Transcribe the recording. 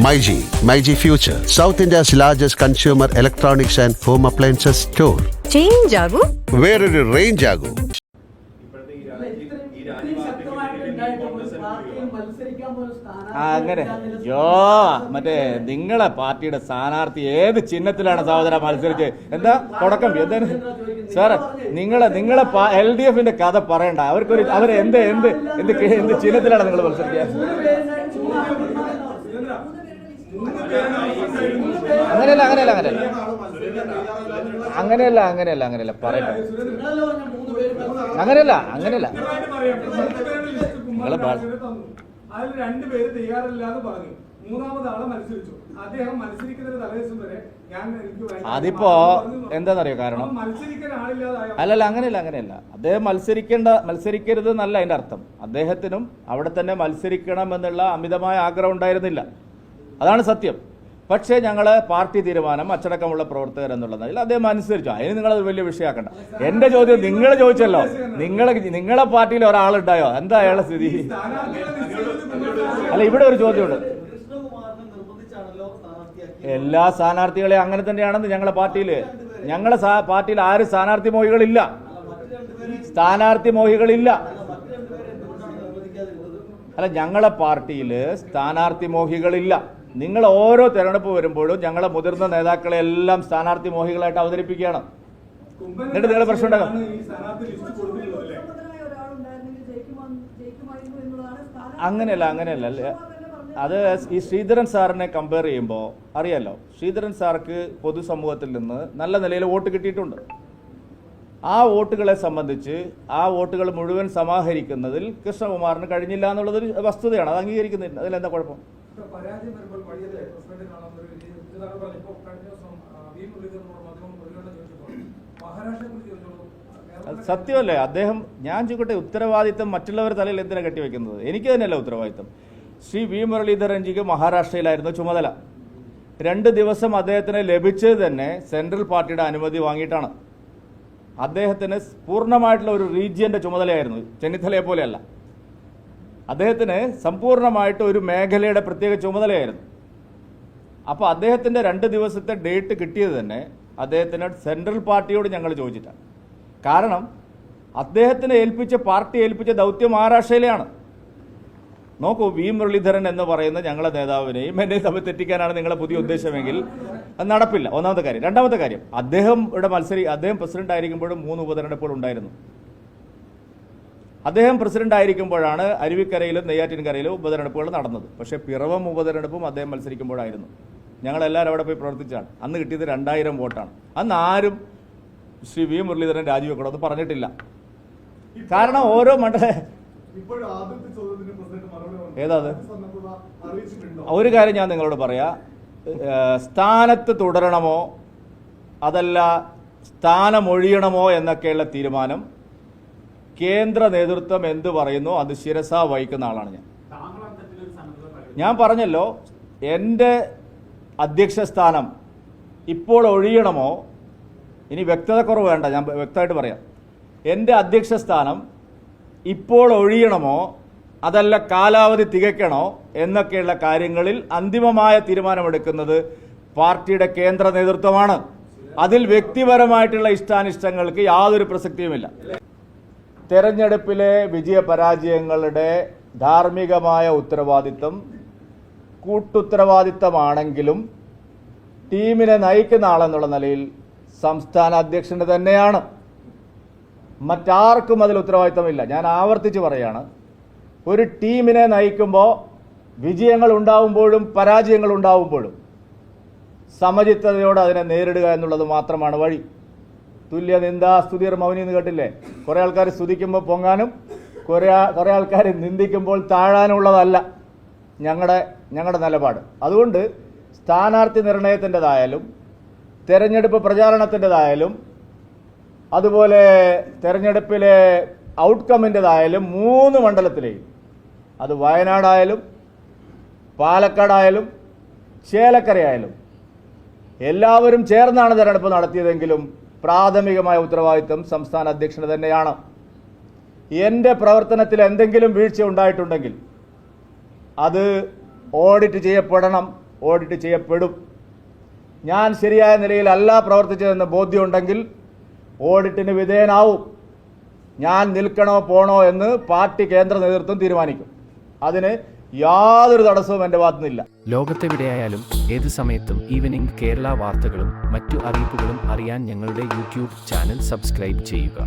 MyG, MyG future. South India's largest consumer electronics and home appliances store change ആകൂ. വേറൊരു range ആകും. അങ്ങനെ. യോ മറ്റേ നിങ്ങളെ പാർട്ടിയുടെ സ്ഥാനാർത്ഥി ഏത് ചിഹ്നത്തിലാണ് സഹോദര മത്സരിച്ച്? എന്താ തുടക്കം? എന്താണ്? സാറേ നിങ്ങളെ നിങ്ങളെ എൽ ഡി എഫിന്റെ കഥ പറയണ്ട. അവർക്കൊരു അവർ എന്ത് എന്ത് എന്ത് എന്ത് ചിഹ്നത്തിലാണ് നിങ്ങൾ മത്സരിക്കുക? അങ്ങനെയല്ല അങ്ങനെയല്ല അങ്ങനെയല്ല. അങ്ങനെയല്ല അങ്ങനെയല്ല അങ്ങനെയല്ല. പറയട്ടെ. അങ്ങനെയല്ല അങ്ങനെയല്ല. നിങ്ങളെ അതിൽ രണ്ടുപേര് തയ്യാറല്ല എന്ന് പറഞ്ഞു. മൂന്നാമത് ആളെ മത്സരിച്ചു. അദ്ദേഹം മത്സരിക്കുന്നതിന് തലേദിവസം വരെ ഞാൻ എനിക്ക് അതിപ്പോ. എന്താണെന്നറിയോ കാരണം? മത്സരിക്കാൻ ആളില്ലാതായ? അല്ലല്ല അങ്ങനെയല്ല അങ്ങനെയല്ല. അദ്ദേഹം മത്സരിക്കേണ്ട മത്സരിക്കരുത് എന്നല്ല അതിന്റെ അർത്ഥം. അദ്ദേഹത്തിനും അവിടെ തന്നെ മത്സരിക്കണം എന്നുള്ള അമിതമായ ആഗ്രഹം ഉണ്ടായിരുന്നില്ല. അതാണ് സത്യം. പക്ഷേ ഞങ്ങൾ പാർട്ടി തീരുമാനം അച്ചടക്കമുള്ള പ്രവർത്തകർ എന്നുള്ളതിൽ അദ്ദേഹം അനുസരിച്ചു. അതിന് നിങ്ങളത് വലിയ വിഷയമാക്കണ്ട. എന്റെ ചോദ്യം നിങ്ങൾ ചോദിച്ചല്ലോ. നിങ്ങളെ നിങ്ങളെ പാർട്ടിയിൽ ഒരാളുണ്ടായോ? എന്താ അയാളുടെ സ്ഥിതി? അല്ല ഇവിടെ ഒരു ചോദ്യമുണ്ട്. എല്ലാ സ്ഥാനാർത്ഥികളെയും അങ്ങനെ തന്നെയാണെന്ന് ഞങ്ങളെ പാർട്ടിയിൽ ഞങ്ങളെ പാർട്ടിയിൽ ആരും സ്ഥാനാർത്ഥി മോഹികളില്ല. സ്ഥാനാർത്ഥി മോഹികളില്ല. അല്ല ഞങ്ങളെ പാർട്ടിയിൽ സ്ഥാനാർത്ഥി മോഹികളില്ല. നിങ്ങൾ ഓരോ തെരഞ്ഞെടുപ്പ് വരുമ്പോഴും ഞങ്ങളെ മുതിർന്ന നേതാക്കളെ എല്ലാം സ്ഥാനാർത്ഥി മോഹികളായിട്ട് അവതരിപ്പിക്കുകയാണ്. എന്നിട്ട് നിങ്ങൾ പ്രശ്നം? അങ്ങനെയല്ല അങ്ങനെയല്ല. അല്ലേ? അത് ഈ ശ്രീധരൻ സാറിനെ കമ്പയർ ചെയ്യുമ്പോൾ അറിയാലോ ശ്രീധരൻ സാർക്ക് പൊതുസമൂഹത്തിൽ നിന്ന് നല്ല നിലയിൽ വോട്ട് കിട്ടിയിട്ടുണ്ട്. ആ വോട്ടുകളെ സംബന്ധിച്ച് ആ വോട്ടുകൾ മുഴുവൻ സമാഹരിക്കുന്നതിൽ കൃഷ്ണകുമാറിന് കഴിഞ്ഞില്ല എന്നുള്ളതൊരു വസ്തുതയാണ്. അത് അംഗീകരിക്കുന്നില്ല. അതിലെന്താ കുഴപ്പം? പരാജയം വരുമ്പോൾ വഴിയല്ലേ പ്രസിഡന്റ് കാണാവുന്ന ഒരു രീതി ഇതാണ് പറഞ്ഞത്. ഇപ്പൊ കഴിഞ്ഞ ദിവസം വി മുരളീധരനോട് മാധ്യമം ഘട്ടം ചോദിച്ചപ്പോൾ മഹാരാഷ്ട്രയെ ചോദിച്ചോളൂ സത്യമല്ലേ? അദ്ദേഹം ഞാൻ ചോദിക്കട്ടെ ഉത്തരവാദിത്തം മറ്റുള്ളവരുടെ തലയിൽ എന്തിനാണ് കെട്ടിവെക്കുന്നത്? എനിക്ക് തന്നെയല്ല ഉത്തരവാദിത്തം. ശ്രീ വി മുരളീധരൻജിക്ക് മഹാരാഷ്ട്രയിലായിരുന്നു ചുമതല. രണ്ട് ദിവസം അദ്ദേഹത്തിന് ലഭിച്ചത് തന്നെ സെൻട്രൽ പാർട്ടിയുടെ അനുമതി വാങ്ങിയിട്ടാണ്. അദ്ദേഹത്തിന് പൂർണമായിട്ടുള്ള ഒരു റീജിയന്റെ ചുമതലയായിരുന്നു. ചെന്നിത്തലയെ പോലെയല്ല. അദ്ദേഹത്തിന് സമ്പൂർണമായിട്ട് ഒരു മേഖലയുടെ പ്രത്യേക ചുമതലയായിരുന്നു. അപ്പോൾ അദ്ദേഹത്തിന്റെ രണ്ട് ദിവസത്തെ ഡേറ്റ് കിട്ടിയത് തന്നെ അദ്ദേഹത്തിന് സെൻട്രൽ പാർട്ടിയോട് ഞങ്ങൾ ചോദിച്ചിട്ടാണ്. കാരണം അദ്ദേഹത്തിനെ ഏൽപ്പിച്ച പാർട്ടി ഏൽപ്പിച്ച ദൗത്യം മഹാരാഷ്ട്രയിലെയാണ്. നോക്കൂ വി മുരളീധരൻ എന്ന് പറയുന്ന ഞങ്ങളുടെ നേതാവിനെയും എന്നെ തമ്മിൽ തെറ്റിക്കാനാണ് നിങ്ങളുടെ പുതിയ ഉദ്ദേശമെങ്കിൽ അത് നടപ്പില്ല. ഒന്നാമത്തെ കാര്യം. രണ്ടാമത്തെ കാര്യം അദ്ദേഹം ഇവിടെ മത്സരി അദ്ദേഹം പ്രസിഡന്റ് ആയിരിക്കുമ്പോഴും മൂന്ന് ഉപതെരഞ്ഞെടുപ്പുകൾ ഉണ്ടായിരുന്നു. അദ്ദേഹം പ്രസിഡന്റ് ആയിരിക്കുമ്പോഴാണ് അരുവിക്കരയിലും നെയ്യാറ്റിൻകരയിലും ഉപതെരഞ്ഞെടുപ്പുകൾ നടന്നത്. പക്ഷേ പിറവം ഉപതെരഞ്ഞെടുപ്പും അദ്ദേഹം മത്സരിക്കുമ്പോഴായിരുന്നു. ഞങ്ങളെല്ലാവരും അവിടെ പോയി പ്രവർത്തിച്ചാണ് അന്ന് കിട്ടിയത് രണ്ടായിരം വോട്ടാണ്. അന്ന് ആരും ശ്രീ വി മുരളീധരൻ രാജിവെക്കണമെന്ന് പറഞ്ഞിട്ടില്ല. കാരണം ഓരോ മണ്ഡല ഏതാത് അത്? ഒരു കാര്യം ഞാൻ നിങ്ങളോട് പറയാ. സ്ഥാനത്ത് തുടരണമോ അതല്ല സ്ഥാനമൊഴിയണമോ എന്നൊക്കെയുള്ള തീരുമാനം കേന്ദ്ര നേതൃത്വം എന്ത് പറയുന്നു അത് ശിരസ വഹിക്കുന്ന ആളാണ് ഞാൻ. ഞാൻ പറഞ്ഞല്ലോ എന്റെ അധ്യക്ഷ സ്ഥാനം ഇപ്പോൾ ഒഴിയണമോ? ഇനി വ്യക്തത വ്യക്തതക്കുറവ് വേണ്ട ഞാൻ വ്യക്തമായിട്ട് പറയാം. എന്റെ അധ്യക്ഷ സ്ഥാനം ഇപ്പോൾ ഒഴിയണമോ? അതല്ല കാലാവധി തികയ്ക്കണോ? എന്നൊക്കെയുള്ള കാര്യങ്ങളിൽ അന്തിമമായ തീരുമാനമെടുക്കുന്നത് പാർട്ടിയുടെ കേന്ദ്ര നേതൃത്വമാണ്. അതിൽ വ്യക്തിപരമായിട്ടുള്ള ഇഷ്ടാനിഷ്ടങ്ങൾക്ക് യാതൊരു പ്രസക്തിയുമില്ല. തെരഞ്ഞെടുപ്പിലെ വിജയപരാജയങ്ങളുടെ ധാർമ്മികമായ ഉത്തരവാദിത്തം കൂട്ടുത്തരവാദിത്തമാണെങ്കിലും ടീമിനെ നയിക്കുന്ന ആളെന്നുള്ള നിലയിൽ സംസ്ഥാന അധ്യക്ഷന് തന്നെയാണ്. മറ്റാർക്കും അതിൽ ഉത്തരവാദിത്തമില്ല ഞാൻ ആവർത്തിച്ച് പറയാണ്. ഒരു ടീമിനെ നയിക്കുമ്പോൾ വിജയങ്ങൾ ഉണ്ടാവുമ്പോഴും പരാജയങ്ങൾ ഉണ്ടാവുമ്പോഴും സമചിത്തതയോടെ അതിനെ നേരിടുക എന്നുള്ളത് മാത്രമാണ് വഴി. തുല്യ നിന്ദാ സ്തുതിർ മൗനി എന്ന് കേട്ടില്ലേ? കുറേ ആൾക്കാർ സ്തുതിക്കുമ്പോൾ പൊങ്ങാനും കുറെ കുറേ ആൾക്കാർ നിന്ദിക്കുമ്പോൾ താഴാനുള്ളതല്ല ഞങ്ങളുടെ ഞങ്ങളുടെ നിലപാട്. അതുകൊണ്ട് സ്ഥാനാർത്ഥി നിർണയത്തിന്റെതായാലും തെരഞ്ഞെടുപ്പ് പ്രചാരണത്തിന്റെതായാലും അതുപോലെ തെരഞ്ഞെടുപ്പിലെ ഔട്ട്കമ്മിന്റെതായാലും മൂന്ന് മണ്ഡലത്തിലെയും അത് വയനാടായാലും പാലക്കാടായാലും ചേലക്കരയായാലും എല്ലാവരും ചേർന്നാണ് തെരഞ്ഞെടുപ്പ് നടത്തിയതെങ്കിലും പ്രാഥമികമായ ഉത്തരവാദിത്വം സംസ്ഥാന അധ്യക്ഷന് തന്നെയാണ്. എന്റെ പ്രവർത്തനത്തിൽ എന്തെങ്കിലും വീഴ്ച ഉണ്ടായിട്ടുണ്ടെങ്കിൽ അത് ഓഡിറ്റ് ചെയ്യപ്പെടണം ഓഡിറ്റ് ചെയ്യപ്പെടും. ഞാൻ ശരിയായ നിലയിലല്ല പ്രവർത്തിച്ചതെന്ന് ബോധ്യമുണ്ടെങ്കിൽ ഓഡിറ്റിന് വിധേയനാവും. ഞാൻ നിൽക്കണോ പോണോ എന്ന് പാർട്ടി കേന്ദ്ര നേതൃത്വം തീരുമാനിക്കും. അതിന് യാതൊരു തടസ്സവും എന്റെ ഭാഗത്തുനിന്നില്ല ലോകത്തെവിടെയായാലും ഏത് സമയത്തും ഈവനിംഗ് കേരള വാർത്തകളും മറ്റു അറിയിപ്പുകളും അറിയാൻ ഞങ്ങളുടെ യൂട്യൂബ് ചാനൽ സബ്സ്ക്രൈബ് ചെയ്യുക.